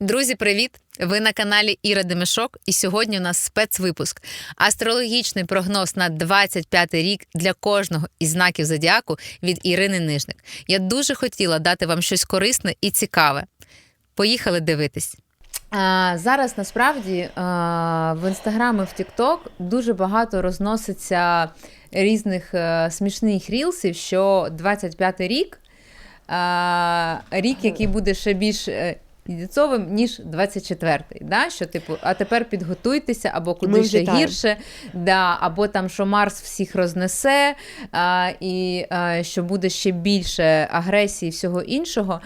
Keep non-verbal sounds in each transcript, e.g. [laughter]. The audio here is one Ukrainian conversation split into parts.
Друзі, привіт! Ви на каналі Іра Демешок, і сьогодні у нас спецвипуск. Астрологічний прогноз на 25 рік для кожного із знаків зодіаку від Ірини Нижник. Я дуже хотіла дати вам щось корисне і цікаве. Поїхали дивитись. А, зараз насправді а, в інстаграм і в Тікток дуже багато розноситься різних а, смішних рілсів, що 25 рік а, рік, який буде ще більш е, дідцовим, ніж 24-й. Да? Що, типу, а тепер підготуйтеся, або куди ще вітаємо. гірше, да, або там, що Марс всіх рознесе, а, і а, що буде ще більше агресії і всього іншого.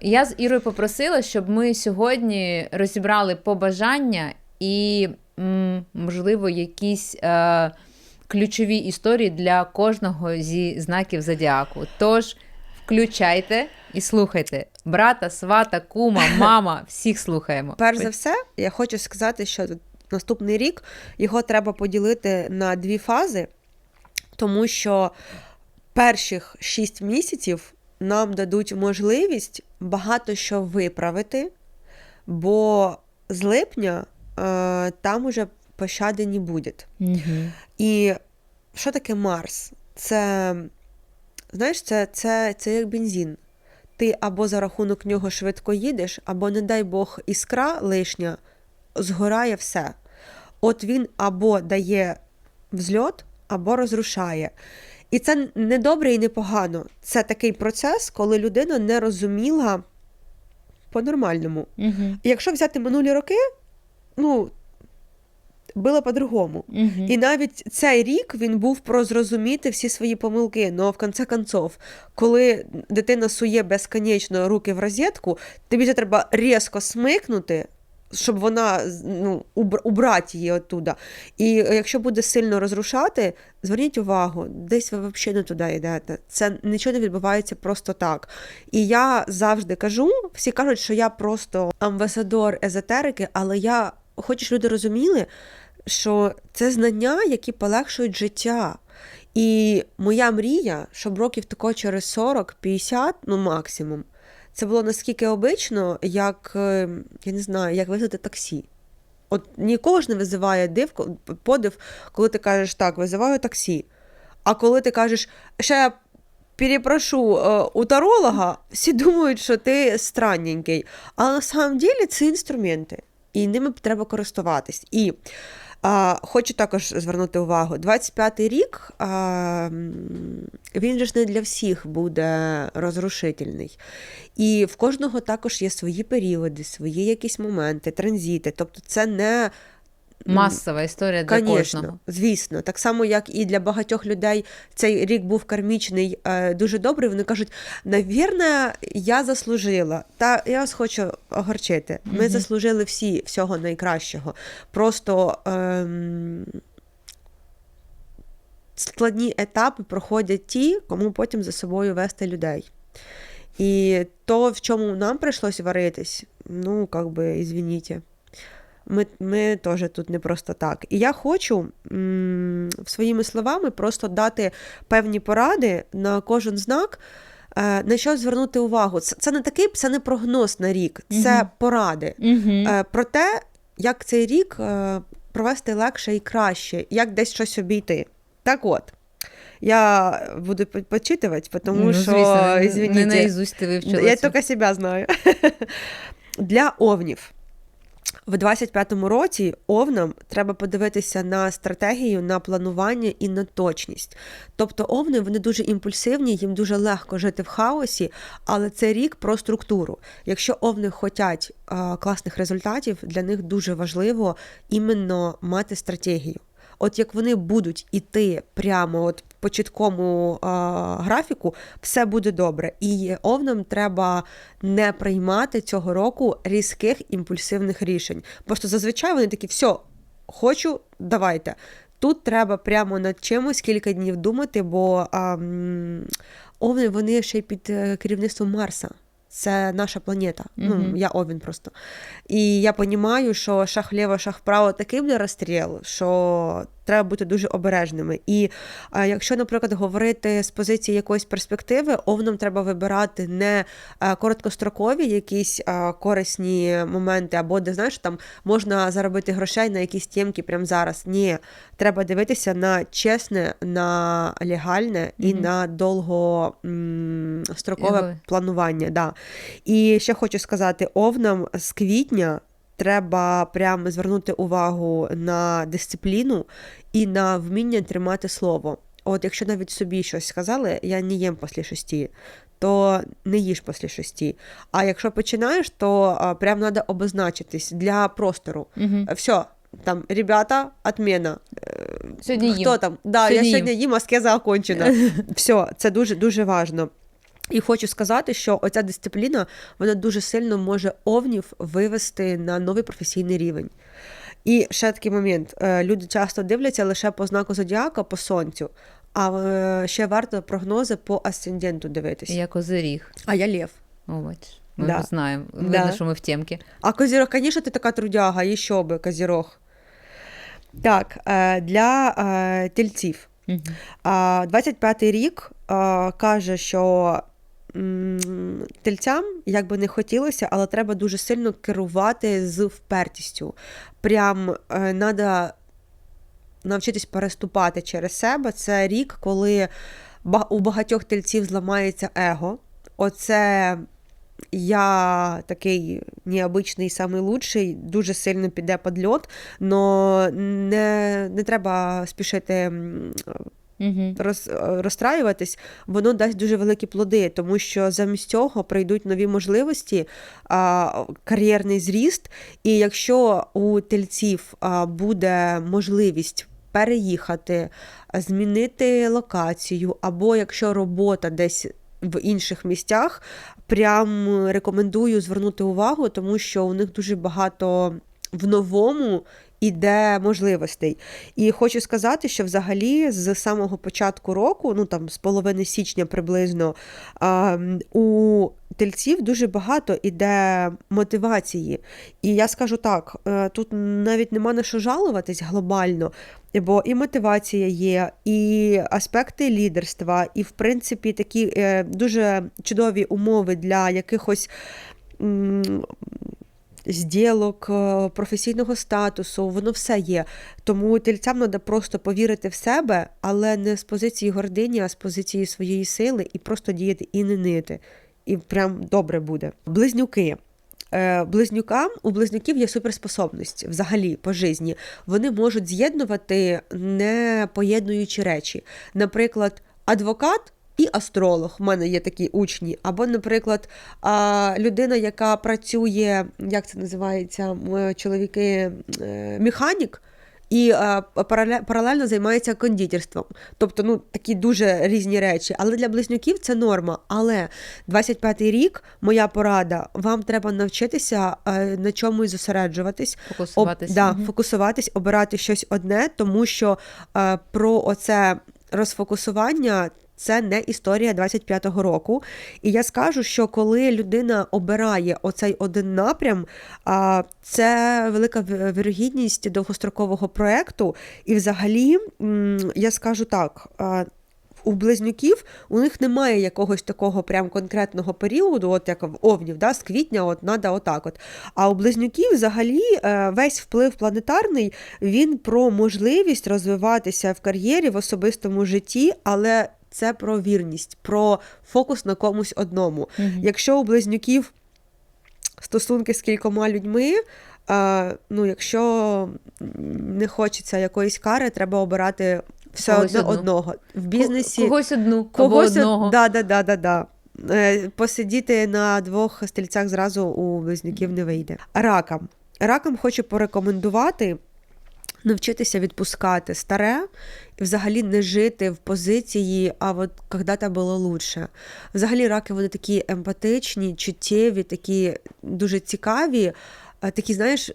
Я з Ірою попросила, щоб ми сьогодні розібрали побажання і, можливо, якісь е, ключові історії для кожного зі знаків зодіаку. Тож включайте і слухайте. Брата, свата, кума, [laughs] мама, всіх слухаємо. Перш за все, я хочу сказати, що наступний рік його треба поділити на дві фази, тому що перших 6 місяців нам дадуть можливість багато що виправити, бо з липня е, там уже пощади не буде. І що таке Марс? Це, знаєш, це, це, це як бензин. Ти або за рахунок нього швидко їдеш, або, не дай Бог, іскра лишня, згорає все. От він або дає взльот, або розрушає. І це не добре і не погано. Це такий процес, коли людина не розуміла по-нормальному. І якщо взяти минулі роки, ну, було по-другому. Мгм. І навіть цей рік він був про зрозуміти всі свої помилки. Ну, в конце концов, коли дитина сує безконечно руки в розетку, тобі вже треба різко смикнути, щоб вона ну, убрати її оттуда. І якщо буде сильно розрушати, зверніть увагу, десь ви взагалі не туди йдете. Це нічого не відбувається просто так. І я завжди кажу: всі кажуть, що я просто амбасадор езотерики, але я хочу, щоб люди розуміли, що це знання, які полегшують життя. І моя мрія, щоб років тако через 40-50, ну максимум, це було наскільки обично, як е, я не знаю, як визвати таксі. От нікого ж не визиває див, подив, коли ти кажеш так, визиваю таксі. А коли ти кажеш, ще я перепрошу е, у таролога, всі думають, що ти странненький. Але на самом деле це інструменти, і ними треба користуватись. І а, хочу також звернути увагу: 25-й рік а, він же ж не для всіх буде розрушительний. І в кожного також є свої періоди, свої якісь моменти, транзити. Тобто це не Масова історія для Конечно, кожного. звісно, так само, як і для багатьох людей цей рік був кармічний е, дуже добрий. Вони кажуть, навірно, я заслужила. Та я вас хочу огорчити. Ми Мгм. заслужили всі всього найкращого. Просто ем, складні етапи проходять ті, кому потім за собою вести людей. І то, в чому нам прийшлось варитись, ну, как би, извините. Ми, ми теж тут не просто так. І я хочу м, своїми словами просто дати певні поради на кожен знак, е, на що звернути увагу. Це, це не такий, це не прогноз на рік, це Мгм. поради. Е, про те, як цей рік е, провести легше і краще, як десь щось обійти. Так от. Я буду почитувати, тому Ну, що, звісно, не- не ти вивчила. я тільки себе знаю. [laughs] Для овнів. В 25-му році овнам треба подивитися на стратегію, на планування і на точність. Тобто овни вони дуже імпульсивні, їм дуже легко жити в хаосі, але це рік про структуру. Якщо овни хочуть класних результатів, для них дуже важливо іменно мати стратегію. От як вони будуть іти прямо от по чіткому графіку, все буде добре. І овнам треба не приймати цього року різких імпульсивних рішень. Просто зазвичай вони такі, все, хочу, давайте. Тут треба прямо над чимось кілька днів думати, бо а, овни вони ще й під е, керівництвом Марса. Це наша планета. Ну, я овін просто. І я розумію, що шах вліво, шах вправо такий буде розстріл, що треба бути дуже обережними. І якщо, наприклад, говорити з позиції якоїсь перспективи, овнам треба вибирати не короткострокові якісь корисні моменти, або де знаєш, там можна заробити грошей на якісь тємки прямо зараз. Ні, треба дивитися на чесне, на легальне і Мгм. на довгострокове Ігли. планування. Да. І ще хочу сказати: овнам з квітня треба прямо звернути увагу на дисципліну і на вміння тримати слово. От якщо навіть собі щось сказали, я не їм після шості, то не їж після шості. А якщо починаєш, то а, прям треба обозначитись для простору. Угу. Все, там, ребята, отмена. Сьогодні їм. Хто там? Да, Сьогодні я сьогодні їм, аскеза окончена. [laughs] Все, це дуже дуже важно. І хочу сказати, що оця дисципліна вона дуже сильно може овнів вивести на новий професійний рівень. І ще такий момент: Е, люди часто дивляться лише по знаку зодіака, по сонцю, а е, ще варто прогнози по асценденту дивитися. Я козиріг. А я лев. О. Ми Да. знаємо. Да. Видно, що ми в темці. А козірог, звісно, ти така трудяга, і що би, козірог. Так, е, для тельців. Угу. 25-й рік каже, що тельцям, як би не хотілося, але треба дуже сильно керувати з впертістю. Прям треба навчитись переступати через себе. Це рік, коли у багатьох тельців зламається его. Оце я такий необичний, самий лучший, дуже сильно піде під льот, але не, не треба спішити Угу. роз, розстраюватись, воно дасть дуже великі плоди, тому що замість цього прийдуть нові можливості, а, кар'єрний зріст. І якщо у тельців а, буде можливість переїхати, змінити локацію, або якщо робота десь в інших місцях, прям рекомендую звернути увагу, тому що у них дуже багато в новому іде можливостей. І хочу сказати, що взагалі з самого початку року, ну там з половини січня приблизно, у тельців дуже багато іде мотивації. І я скажу так: е, тут навіть нема на що жалуватись глобально, бо і мотивація є, і аспекти лідерства, і, в принципі, такі е, дуже чудові умови для якихось. Зділок, е, професійного статусу, воно все є. Тому тельцям треба просто повірити в себе, але не з позиції гордині, а з позиції своєї сили і просто діяти і не нити. І прям добре буде. Близнюки. Е, Близнюкам у близнюків є суперспособність взагалі по житті. Вони можуть з'єднувати не поєднуючі речі. Наприклад, адвокат. І астролог, в мене є такі учні. Або, наприклад, людина, яка працює, як це називається, чоловіки, е, механік, і а, паралельно займається кондитерством. Тобто, ну такі дуже різні речі. Але для близнюків це норма. Але 25-й рік, моя порада, вам треба навчитися е, на чомусь зосереджуватись, об, Фокусуватися. да, Мгм. фокусуватись, обирати щось одне, тому що е, про оце розфокусування. Це не історія 25-го року. І я скажу, що коли людина обирає оцей один напрям, це велика вірогідність довгострокового проекту. І взагалі, я скажу так. У близнюків у них немає якогось такого прям конкретного періоду, от як в овнів, да, з квітня, от надо отак. От. А у близнюків взагалі е, весь вплив планетарний він про можливість розвиватися в кар'єрі в особистому житті, але це про вірність, про фокус на комусь одному. Мгм. Якщо у близнюків стосунки з кількома людьми, е, ну, якщо не хочеться якоїсь кари, треба обирати все Когось одно одну. одного. В бізнесі Когось одну, когось або одного. Да, да, да, да, да. Е, Посидіти на двох стільцях зразу у близнюків не вийде. Ракам. Ракам хочу порекомендувати навчитися відпускати старе і взагалі не жити в позиції, а от когда-то було лучше. Взагалі, раки вони такі емпатичні, чуттєві, такі дуже цікаві. Такі, знаєш,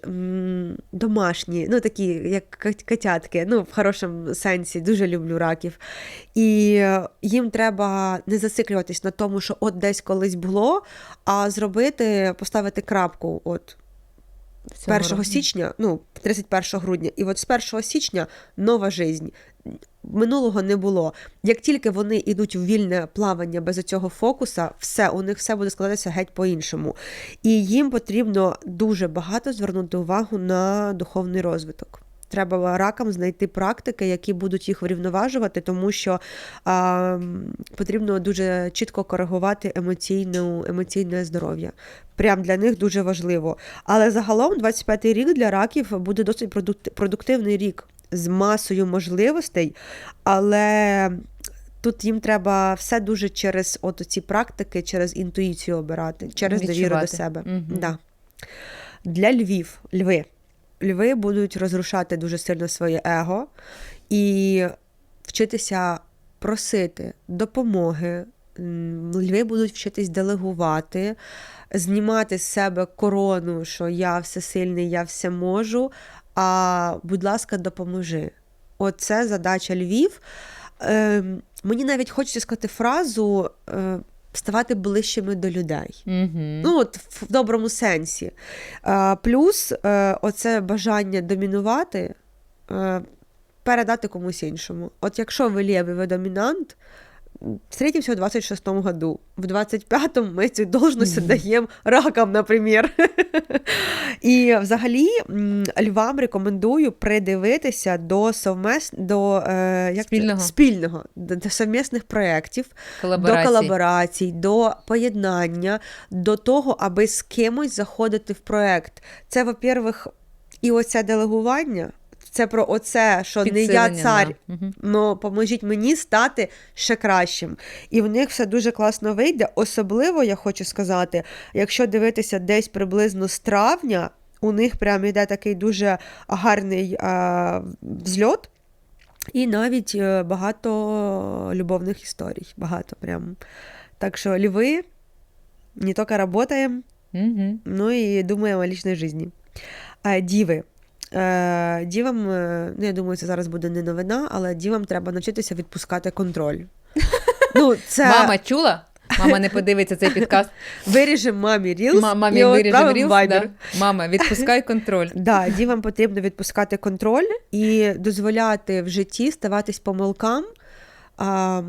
домашні, ну такі, як кот- котятки, ну, в хорошому сенсі, дуже люблю раків. І їм треба не зациклюватись на тому, що от десь колись було, а зробити, поставити крапку. От 1 року. січня, ну, 31 грудня, і от з 1 січня нова жизнь. Минулого не було. Як тільки вони йдуть в вільне плавання без цього фокуса, все у них все буде складатися геть по-іншому. І їм потрібно дуже багато звернути увагу на духовний розвиток. Треба ракам знайти практики, які будуть їх врівноважувати, тому що а, потрібно дуже чітко коригувати емоційну, емоційне здоров'я. Прям для них дуже важливо. Але загалом 25-й рік для раків буде досить продуктивний рік з масою можливостей, але тут їм треба все дуже через от ці практики, через інтуїцію обирати, через довіру до себе. Мгм. Да. Для львів, льви. Льви будуть розрушати дуже сильно своє его і вчитися просити допомоги. Льви будуть вчитись делегувати, знімати з себе корону, що я всесильний, я все можу. А будь ласка, допоможи. Оце задача Львів. Ем, мені навіть хочеться сказати фразу е, ставати ближчими до людей. Мгм. Ну, от в доброму сенсі. А, плюс е, оце бажання домінувати, е, передати комусь іншому. От якщо ви лєвий, ви домінант, встретимся в 26-му году. В 25-му ми цю должність даємо ракам, наприклад. І [laughs] взагалі львам рекомендую придивитися до совмес... до е, як це? Спільного. спільного до, совмісних проєктів, до колаборацій, до поєднання, до того, аби з кимось заходити в проект. Це, во-первых, і оце делегування. Це про оце, що не я цар. Мгм. Ну, поможіть мені стати ще кращим. І в них все дуже класно вийде. Особливо, я хочу сказати, якщо дивитися десь приблизно з травня, у них прям йде такий дуже гарний а, взльот. І навіть е, багато любовних історій. Багато прям. Так що льви, не тільки працюємо, Мгм. ну і думаємо о лічній житті. Діви. Е, дівам, е, ну я думаю, це зараз буде не новина, але дівам треба навчитися відпускати контроль. [laughs] Ну, це Мама чула? Мама не подивиться цей підкаст. виріжемо мамі рілс Ма- Мамі виріжемо рілс. Да. Мама, відпускай контроль. [laughs] Да, дівам потрібно відпускати контроль і дозволяти в житті ставатись помилкам. А,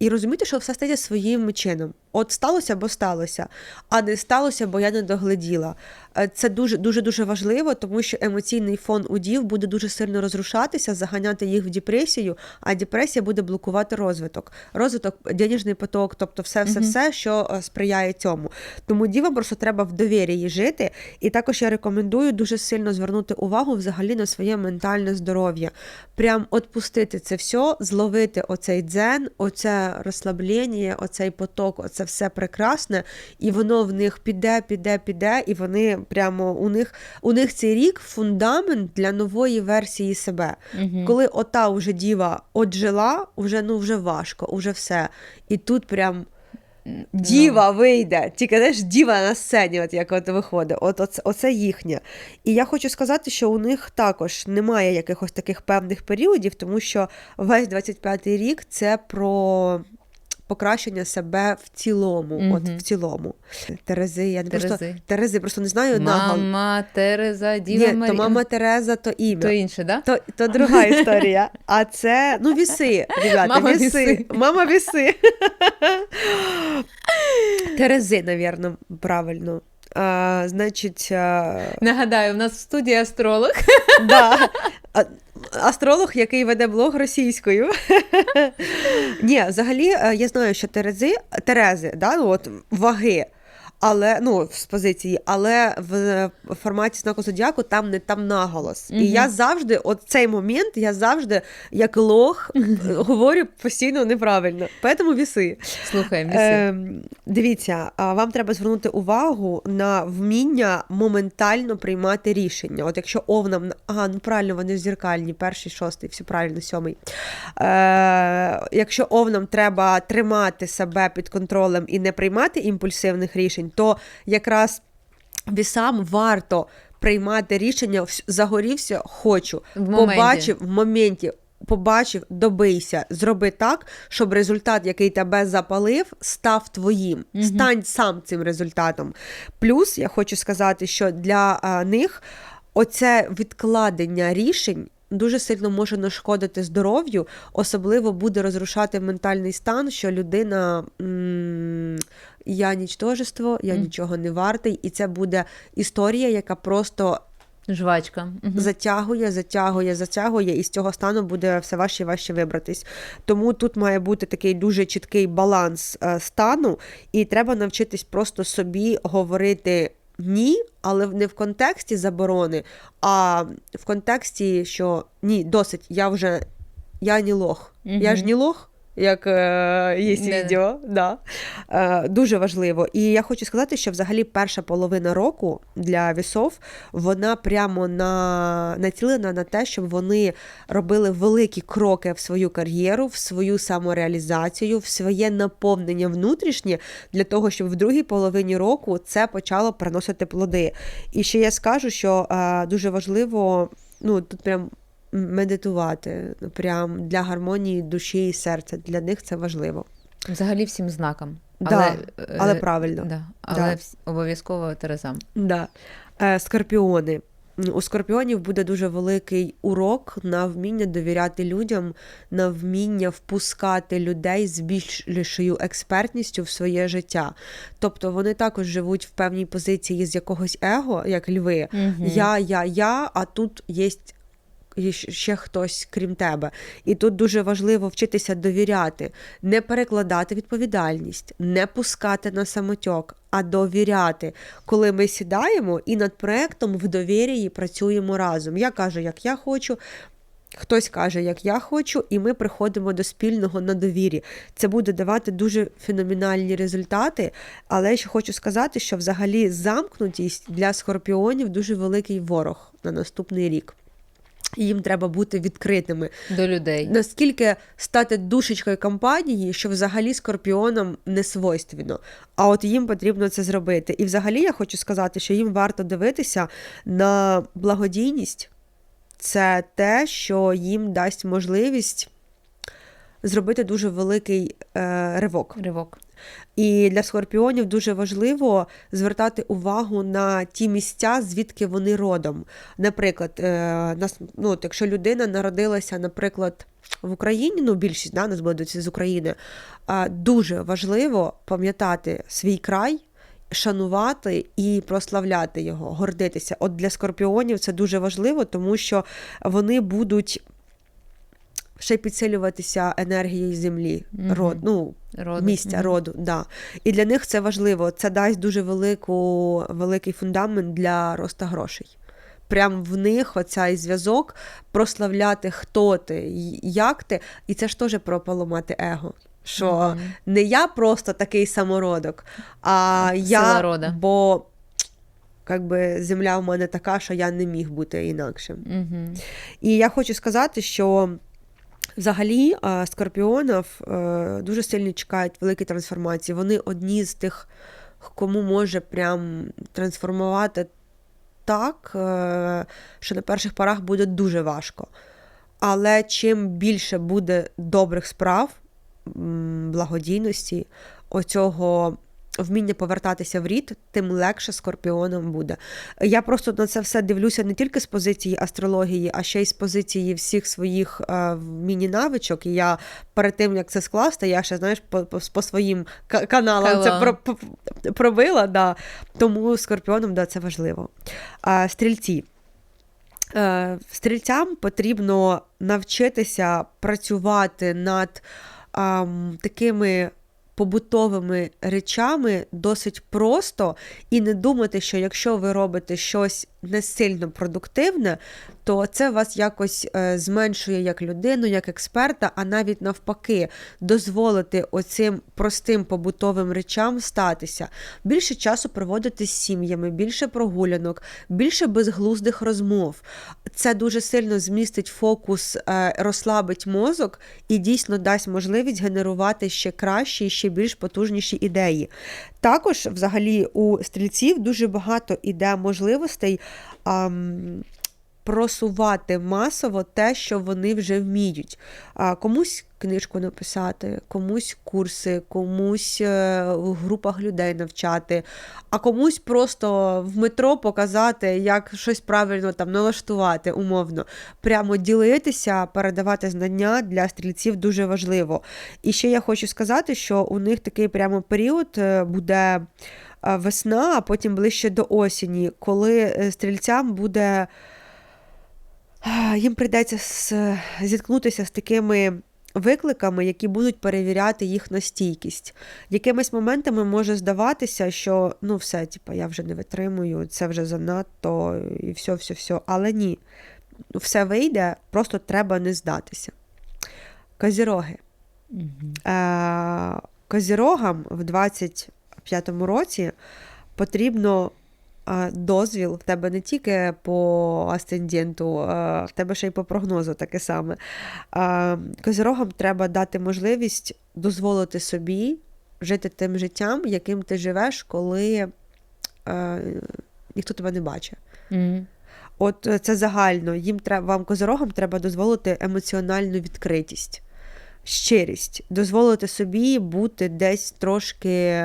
і розуміти, що все стає своїм чином. От сталося, бо сталося, а не сталося, бо я не догляділа. Е, Це дуже дуже дуже важливо, тому що емоційний фон у дів буде дуже сильно розрушатися, заганяти їх в депресію, а депресія буде блокувати розвиток. Розвиток, денежний поток, тобто все, все, все, що е, сприяє цьому. Тому дівам просто треба в довір'ї жити. І також я рекомендую дуже сильно звернути увагу взагалі на своє ментальне здоров'я. Прям отпустити це все, зловити оцей дзен, оце розслаблення, оцей поток, оце все прекрасне, і воно в них піде, піде, піде, і вони прямо у них у них цей рік фундамент для нової версії себе. Угу. Коли ота вже діва отжила, вже ну вже важко, уже все. І тут прям. Діва вийде, тільки знаєш, діва на сцені, от як от виходить. От оце, оце їхнє. І я хочу сказати, що у них також немає якихось таких певних періодів, тому що весь 25-й рік це про покращення себе в цілому. От в цілому. Терези, я не просто Терези. Просто не знаю нагал. Мама Тереза, Діва Ні, Марія. то мама Тереза, то ім'я. То інше, да? То, то друга історія. А це, ну, віси, ребята, Мама віси. віси. Мама віси. Терези, навірно, правильно. А, значить, а, Нагадаю, у нас в студії астролог. да. [laughs] Астролог, який веде блог російською. [laughs] Ні, взагалі, е, я знаю, що Терези, Терези, да, ну, от, ваги. Але ну з позиції, але в форматі знаку зодіаку там не там наголос. Мгм. І я завжди, от цей момент, я завжди як лох [laughs] говорю постійно неправильно. Поэтому віси. Слухаємо, віси. Ем, дивіться, вам треба звернути увагу на вміння моментально приймати рішення. От якщо овнам, ага, ну правильно, вони ж зеркальні, перший, шостий, все правильно, сьомий. Е, якщо овнам треба тримати себе під контролем і не приймати імпульсивних рішень, то якраз вісам варто приймати рішення, вс- загорівся, хочу, В побачив в моменті. побачив, добийся, зроби так, щоб результат, який тебе запалив, став твоїм. Мгм. Стань сам цим результатом. Плюс я хочу сказати, що для а, них оце відкладення рішень. Дуже сильно може нашкодити здоров'ю, особливо буде розрушати ментальний стан, що людина я нічтожество, я нічого не вартий, і це буде історія, яка просто Жвачка. Мгм. затягує, затягує, затягує, і з цього стану буде все важче і важче вибратись. Тому тут має бути такий дуже чіткий баланс е, стану, і треба навчитись просто собі говорити. Ні, але не в контексті заборони, а в контексті, що ні, досить, я вже я не лох. Я ж не лох, як е, є Да-да. відео. Да. Е, дуже важливо. І я хочу сказати, що взагалі перша половина року для вісов вона прямо на, націлена на те, щоб вони робили великі кроки в свою кар'єру, в свою самореалізацію, в своє наповнення внутрішнє для того, щоб в другій половині року це почало приносити плоди. І ще я скажу, що е, дуже важливо, ну тут прям. Медитувати прям для гармонії душі і серця. Для них це важливо. Взагалі всім знаком. Да, е, Але правильно. Да, але Да. обов'язково Терезам. Да. Е, скорпіони. У скорпіонів буде дуже великий урок на вміння довіряти людям, на вміння впускати людей з більшою експертністю в своє життя. Тобто вони також живуть в певній позиції з якогось его, як льви. Я, я, я, а тут є ще хтось крім тебе. І тут дуже важливо вчитися довіряти, не перекладати відповідальність, не пускати на самотьок, а довіряти, коли ми сідаємо і над проектом в довір'ї працюємо разом. Я кажу, як я хочу. Хтось каже, як я хочу, і ми приходимо до спільного на довірі. Це буде давати дуже феноменальні результати. Але ще хочу сказати, що взагалі замкнутість для скорпіонів дуже великий ворог на наступний рік. Їм треба бути відкритими. До людей. Наскільки стати душечкою компанії, що взагалі скорпіонам не свойственно. А от їм потрібно це зробити. І взагалі я хочу сказати, що їм варто дивитися на благодійність. Це те, що їм дасть можливість зробити дуже великий е, ривок. Ривок. І для скорпіонів дуже важливо звертати увагу на ті місця, звідки вони родом. Наприклад, е, ну, якщо людина народилася, наприклад, в Україні, ну більшість да, нас будуть з України, дуже важливо пам'ятати свій край. Шанувати і прославляти його, гордитися. От для скорпіонів це дуже важливо, тому що вони будуть ще й підсилюватися енергією землі, Мгм. род, ну, Роду. місця Мгм. роду. Да. І для них це важливо. Це дасть дуже велику, великий фундамент для росту грошей. Прям в них оцей зв'язок прославляти, хто ти, як ти. І це ж теж про поламати его. Що Мгм. не я просто такий самородок, а Сила я, рода. бо как би, земля в мене така, що я не міг бути інакшим. Мгм. І я хочу сказати, що взагалі скорпіонів е, дуже сильно чекають великі трансформації. Вони одні з тих, кому може прям трансформувати так, е, що на перших порах буде дуже важко. Але чим більше буде добрих справ, благодійності, оцього вміння повертатися в рід, тим легше скорпіонам буде. Я просто на це все дивлюся не тільки з позиції астрології, а ще й з позиції всіх своїх е, міні-навичок. І я перед тим, як це скласти, я ще знаєш по, по, по своїм ка- каналам це Каналам. про, по- пробила. Да. Тому скорпіонам да, це важливо. А, стрільці. Е, Стрільцям потрібно навчитися працювати над ам, такими побутовими речами досить просто і не думати, що якщо ви робите щось не сильно продуктивне, то це вас якось е, зменшує як людину, як експерта, а навіть навпаки, дозволити оцим простим побутовим речам статися. Більше часу проводити з сім'ями, більше прогулянок, більше безглуздих розмов. Це дуже сильно змістить фокус, е, розслабить мозок і дійсно дасть можливість генерувати ще кращі, ще більш потужніші ідеї. Також, взагалі, у стрільців дуже багато іде можливостей um, просувати масово те, що вони вже вміють. А, комусь книжку написати, комусь курси, комусь е, в групах людей навчати, а комусь просто в метро показати, як щось правильно там налаштувати, умовно. Прямо ділитися, передавати знання для стрільців дуже важливо. І ще я хочу сказати, що у них такий прямо період е, буде е, весна, а потім ближче до осені, коли стрільцям буде. Їм прийдеться зіткнутися з такими викликами, які будуть перевіряти їх на стійкість. Якимись моментами може здаватися, що ну все, типу, я вже не витримую, це вже занадто і все, все, все. Але ні, все вийде, просто треба не здатися. Козіроги. Е, Козірогам в 25-му році потрібно дозвіл в тебе не тільки по асценденту, в тебе ще й по прогнозу таке саме. Козірогам треба дати можливість дозволити собі жити тим життям, яким ти живеш, коли ніхто тебе не бачить. Мгм. От е, це загально. Їм треба вам козорогам треба дозволити емоціональну відкритість, щирість, дозволити собі бути десь трошки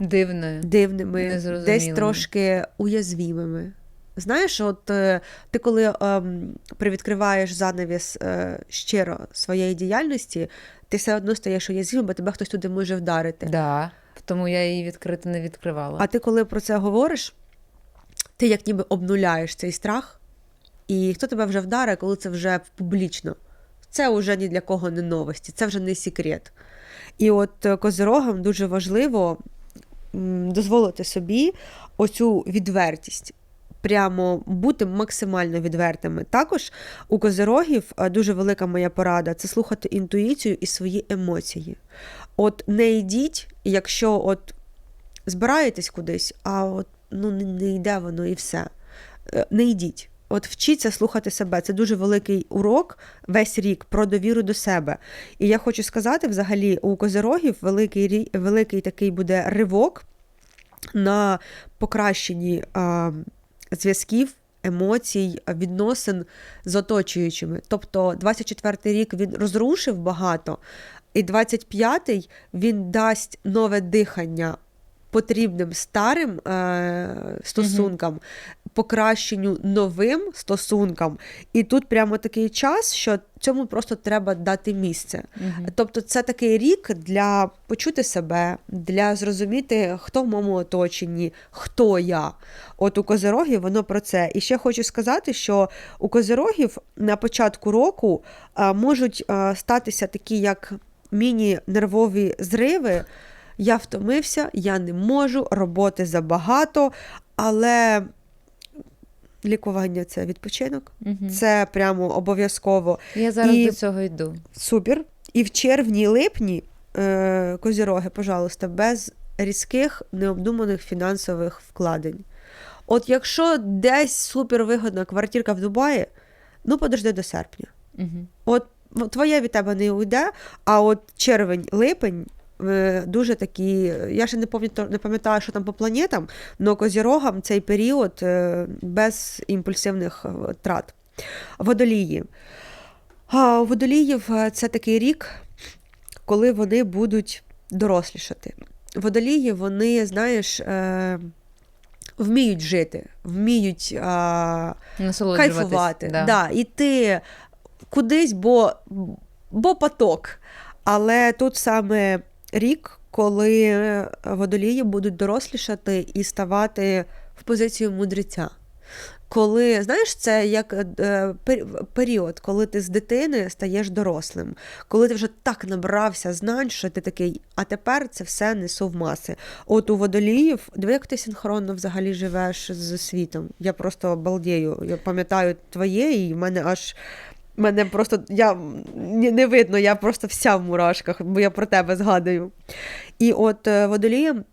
Дивною. дивними, десь трошки уязвімими. Знаєш, от е, ти коли ем, привідкриваєш занавіс е, щиро своєї діяльності, ти все одно стаєш уязвімим, бо тебе хтось туди може вдарити. Да. Тому я її відкрито не відкривала. А ти, коли про це говориш, ти як ніби обнуляєш цей страх, і хто тебе вже вдарить, коли це вже публічно. Це вже ні для кого не новості, це вже не секрет. І от е, козирогам дуже важливо дозволити собі оцю відвертість. Прямо бути максимально відвертими. Також у козирогів е, дуже велика моя порада це слухати інтуїцію і свої емоції. От не йдіть, якщо от збираєтесь кудись, а от ну не, йде воно і все. Е, Не йдіть. От вчіться слухати себе. Це дуже великий урок весь рік про довіру до себе. І я хочу сказати, взагалі, у козирогів великий, великий такий буде ривок на покращенні а, зв'язків, емоцій, відносин з оточуючими. Тобто 24-й рік він розрушив багато, і 25-й він дасть нове дихання потрібним старим е, стосункам, покращенню новим стосункам. І тут прямо такий час, що цьому просто треба дати місце. Тобто, це такий рік для почути себе, для зрозуміти, хто в моєму оточенні, хто я. От у козирогів воно про це. І ще хочу сказати, що у козирогів на початку року а, можуть а, статися такі, як міні-нервові зриви. Я втомився, я не можу, роботи забагато, але лікування це відпочинок. Мгм. Це прямо обов'язково. Я зараз і- до цього йду. Супер. І в червні липні е, козіроги, пожалуйста, без різких необдуманих фінансових вкладень. От якщо десь супервигодна квартирка в Дубаї, ну подожди до серпня. Мгм. От твоє від тебе не уйде, а от червень, липень. е, Дуже такі, я ще не пам'ятаю, не пам'ятаю, що там по планетам, але козірогам цей період е, без імпульсивних е, трат. Водолії. А, у водоліїв е, це такий рік, коли вони будуть дорослішати. Водолії, вони, знаєш, вміють жити, вміють кайфувати. Да. Да. іти кудись, бо, бо поток. Але тут саме рік, коли водолії будуть дорослішати і ставати в позицію мудреця. Коли, знаєш, це як е, період, коли ти з дитини стаєш дорослим, коли ти вже так набрався знань, що ти такий, а тепер це все несу в маси. От у водоліїв, диви, як ти синхронно взагалі живеш з світом. Я просто балдею. Я пам'ятаю твоє, і в мене аж. Мене просто я не, видно, я просто вся в мурашках, бо я про тебе згадую. І от е, водоліям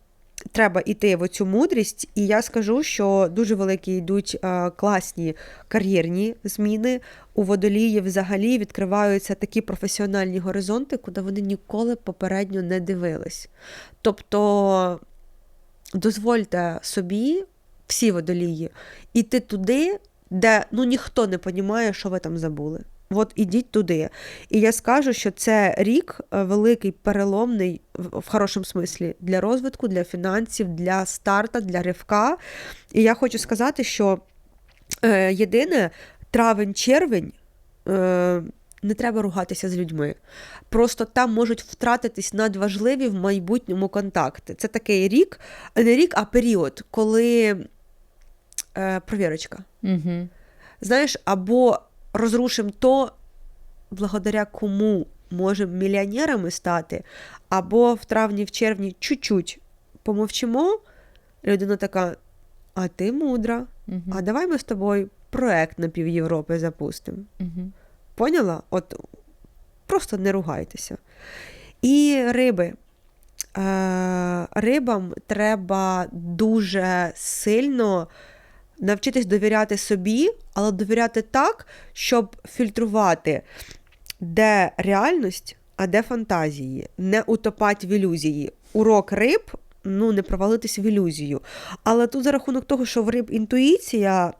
треба йти в оцю мудрість, і я скажу, що дуже великі йдуть е, класні кар'єрні зміни. У водолії взагалі відкриваються такі професіональні горизонти, куди вони ніколи попередньо не дивились. Тобто дозвольте собі, всі водолії, іти туди, де ну ніхто не розуміє, що ви там забули. От ідіть туди. І я скажу, що це рік е, великий, переломний в хорошому смислі для розвитку, для фінансів, для старта, для ривка. І я хочу сказати, що е, єдине, травень-червень. Е, не треба ругатися з людьми. Просто там можуть втратитись надважливі в майбутньому контакти. Це такий рік, не рік, а період, коли е, провірочка. Угу. Знаєш, або розрушимо то, благодаря кому можемо мільйонерами стати, або в травні, в червні чуть-чуть помовчимо. Людина така: а ти мудра, Угу. а давай ми з тобою проект на пів Європи запустимо. Угу. Поняла? От просто не ругайтеся. І риби. Е, рибам треба дуже сильно навчитись довіряти собі, але довіряти так, щоб фільтрувати, де реальність, а де фантазії, не утопати в ілюзії. Урок риб. Ну, не провалитись в ілюзію. Але тут за рахунок того, що в риб інтуїція,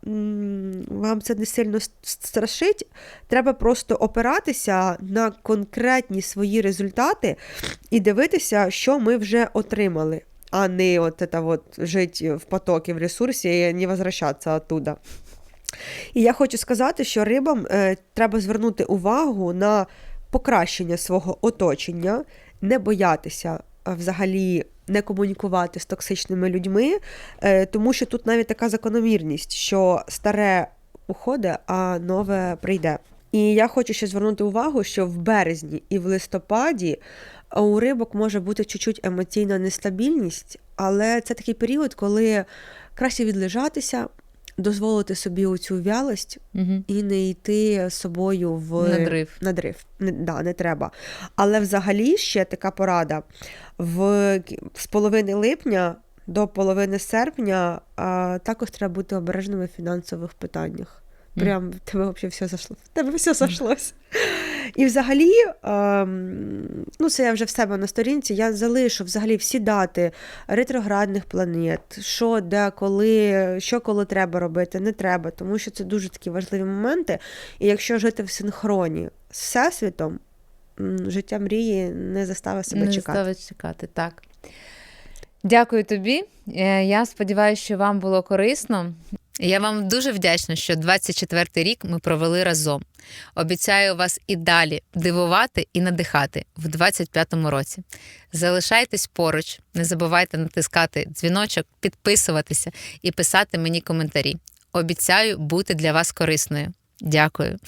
вам це не сильно страшить, треба просто опиратися на конкретні свої результати і дивитися, що ми вже отримали, а не от это вот жити в потокі, в ресурсі і не возвращатися оттуда. І я хочу сказати, що рибам е, треба звернути увагу на покращення свого оточення, не боятися взагалі не комунікувати з токсичними людьми, е, тому що тут навіть така закономірність, що старе уходить, а нове прийде. І я хочу ще звернути увагу, що в березні і в листопаді у рибок може бути чуть-чуть емоційна нестабільність, але це такий період, коли краще відлежатися, дозволити собі оцю вялость Угу. і не йти з собою в Надрив. надрив. Не, да, не треба. Але взагалі ще така порада: в, з половини липня до половини серпня а, також треба бути обережними в фінансових питаннях. Прям в тебе взагалі все зашло. В тебе все зашлось. І взагалі, ем, ну це я вже в себе на сторінці, я залишу взагалі всі дати ретроградних планет, що, де, коли, що коли треба робити, не треба, тому що це дуже такі важливі моменти. І якщо жити в синхроні з Всесвітом, життя мрії не заставить себе Не чекати. заставить чекати, так. Дякую тобі. Е, Я сподіваюся, що вам було корисно. Я вам дуже вдячна, що 24-й рік ми провели разом. Обіцяю вас і далі дивувати і надихати в 25-му році. Залишайтесь поруч, не забувайте натискати дзвіночок, підписуватися і писати мені коментарі. Обіцяю бути для вас корисною. Дякую.